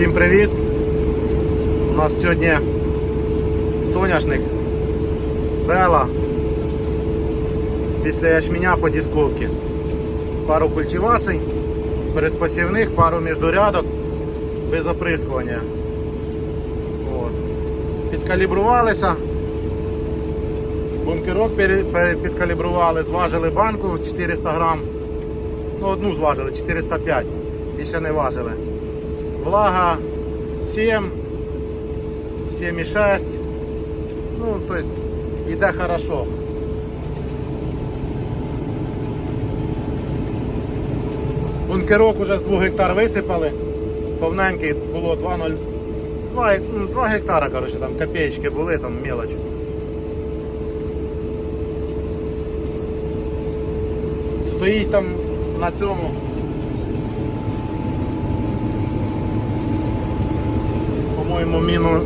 Всім привіт! У нас сьогодні соняшник Бела після ячменя по дисковці. Пару культивацій, передпосівних, пару міждурядок без оприскування. От. Підкалібрувалися. Бункерок підкалібрували, зважили банку 400 грам. Ну, одну зважили 405 і ще не важили. Влага 7, 7,6. Ну, то есть іде хорошо. Бункерок уже з 2 гектар висипали. Повненький було 2,0. 2, ну, 2 гектара, коротше, там копеечки були, там мелоч. Стоїть там на цьому По-моєму, міну,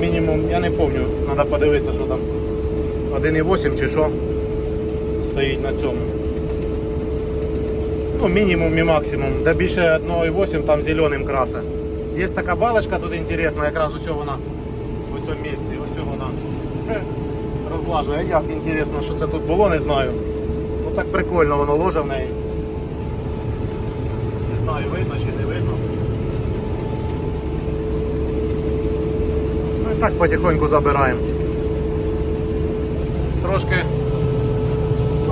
мінімум, я не пам'ятаю, треба подивитися, що там 1,8 чи що стоїть на цьому. Ну, мінімум і максимум. Де більше 1,8 там зеленим красе. Є така балочка тут інтересна, якраз ось вона в цьому місці, ось вона розлажує. Як інтересно, що це тут було, не знаю. Ну так прикольно воно ложе в неї. Не знаю, видно чи не видно. Ну і так потихоньку забираємо. Трошки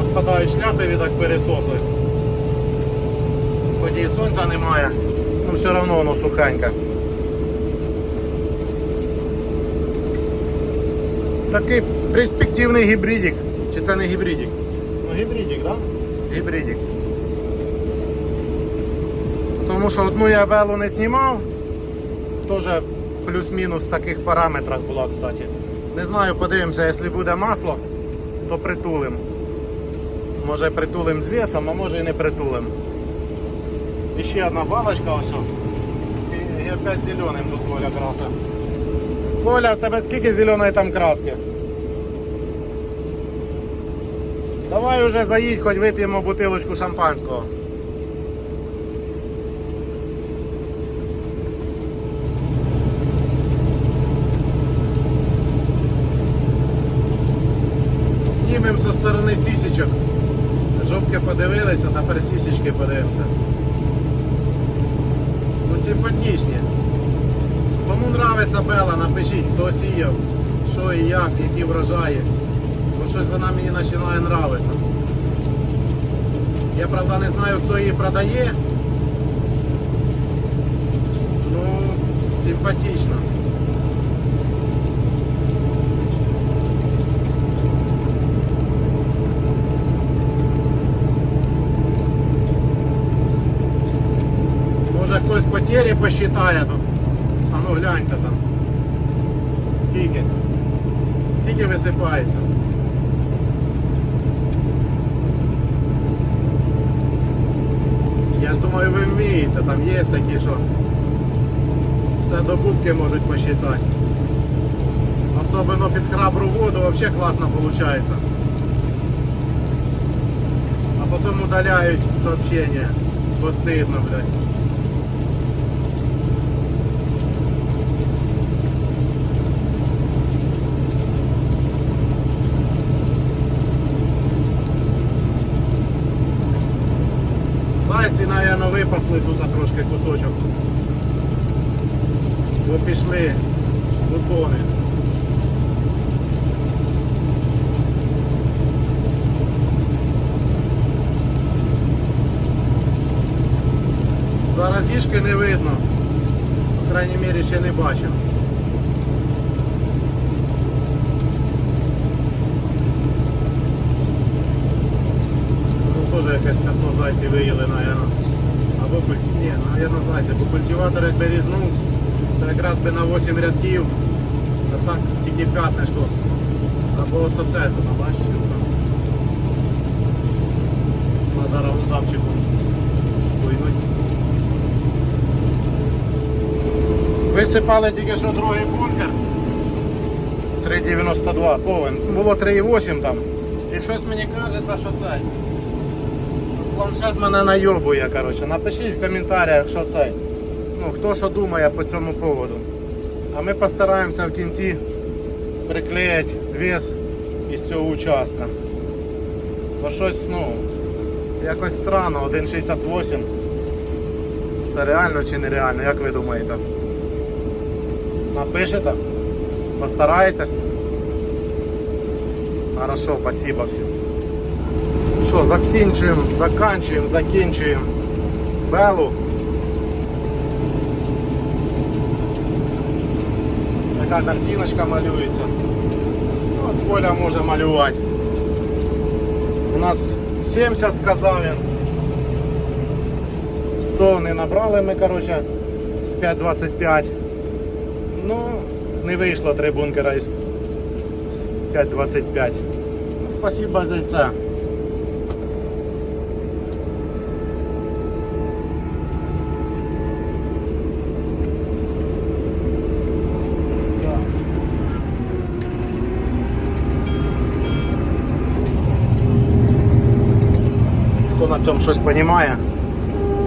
відпадають шляпи, відтак пересохли. Хоч і сонця немає, ну все одно воно сухеньке. Такий перспективний гібридик. Чи це не гібридик? Ну гібридик, так? Да? Гібридик. Тому що одну я белу не знімав, теж плюс-мінус в таких параметрах була, кстати. Не знаю, подивимося, якщо буде масло, то притулим. Може притулим з весом, а може і не притулим. І ще одна балочка ось. І, і опять зеленим тут Коля краса. Коля, в тебе скільки зеленої там краски? Давай уже заїдь, хоч вип'ємо бутилочку шампанського. Кому нравиться Бела, напишіть, хто сіяв, що і як, які врожаї. Бо щось вона мені починає нравитися. Я правда не знаю, хто її продає. Ну, симпатично. Може хтось потері посчитає тут. Гляньте там. Скільки? Скільки висипається? Я ж думаю, ви вмієте, там є такі, що все до кубки можуть посчитати. Особливо під храбру воду взагалі класно виходить. А потім удаляють сообщення. Бо стидно, блядь. Зайці, випасли тут трошки кусочок. Бо пішли бутони. Зараз їжки не видно. По крайній мірі ще не бачив. Ну, теж якесь пятно зайці виїли, наверное. Або куль- ні, наверное, зайці, бо культиватор як берізнув, то якраз би на 8 рядків, а так тільки п'ятнишко. Або осотецю, ну бачиш. Надо раундапчиком хуйнуть. Висипали тільки що другий бункер. 3,92 повен. Було 3,8 там. І щось мені кажеться, що це. Планшет мене найобує, коротше. Напишіть в коментарях, що це. ну, хто що думає по цьому поводу. А ми постараємося в кінці приклеїти вес із цього участка. Бо щось, ну, якось странно, 1,68. Це реально чи нереально, як ви думаєте? Напишете? Постараєтесь? Хорошо, спасибо всім. Що, закінчуємо, заканчуємо, закінчуємо белу. Така картиночка малюється. От Коля може малювати. У нас 70 сказав він. 100 не набрали ми, коротше, з 5,25. Ну, не вийшло три бункера із з 5,25. Ну, спасибо за це. Хто на цьому щось розуміє,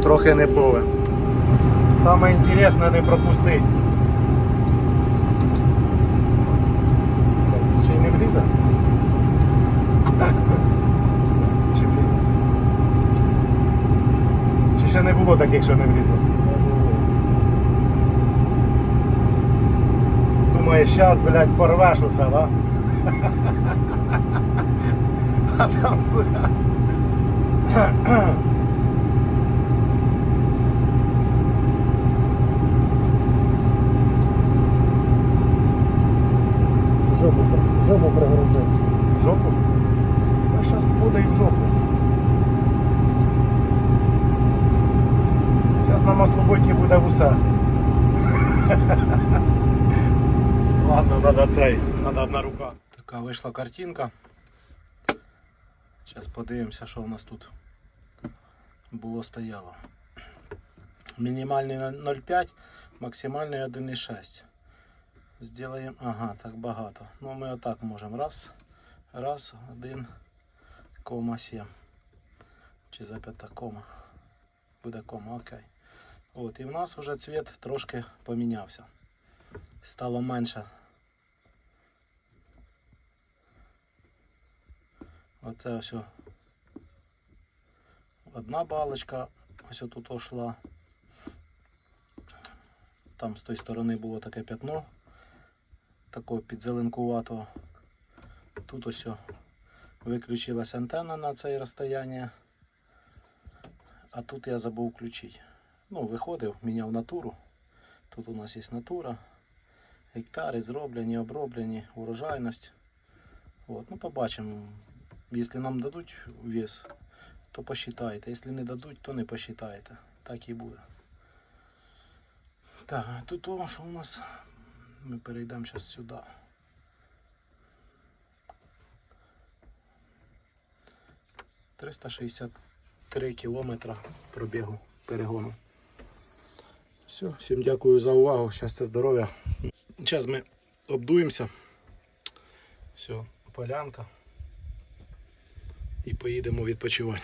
трохи не пове. Саме інтересне не пропустити. Й не влізе? Чи влізе? Чи ще не було таких, що не влізло? Думаєш, щас, блядь, порвеш усе, да? А там, сука. Жопу, жопу пригрузив. В жопу? Та щас буде і в жопу. Зараз на маслобойці буде в усе. Ладно, треба цей, треба одна рука. Така вийшла картинка. Зараз подивимося, що у нас тут було стояло. Мінімальний 0,5, максимальний 1,6. Сделаем, ага, так багато. Ну ми отак можемо. Раз, раз, один, кома сім. Чи зап'ята кома. Буде кома, окей. От, і в нас вже цвіт трошки помінявся. Стало менше. Оце ось. Одна балочка ось тут ошла. Там з тої сторони було таке п'ятно такого підзеленкуватого. Тут ось виключилась антенна на це розстояння. А тут я забув включити. Ну, виходив, міняв натуру. Тут у нас є натура. Гектари зроблені, оброблені, урожайність. От, ну побачимо. Якщо нам дадуть вес, то посчитайте. Якщо не дадуть, то не посчитаєте. Так і буде. Так, тут то, що у нас ми перейдемо зараз сюди. Триста шістдесят три кілометра пробігу перегону. Все, всім дякую за увагу. Щастя, здоров'я. Зараз ми обдуємося. Все, полянка. І поїдемо відпочивати.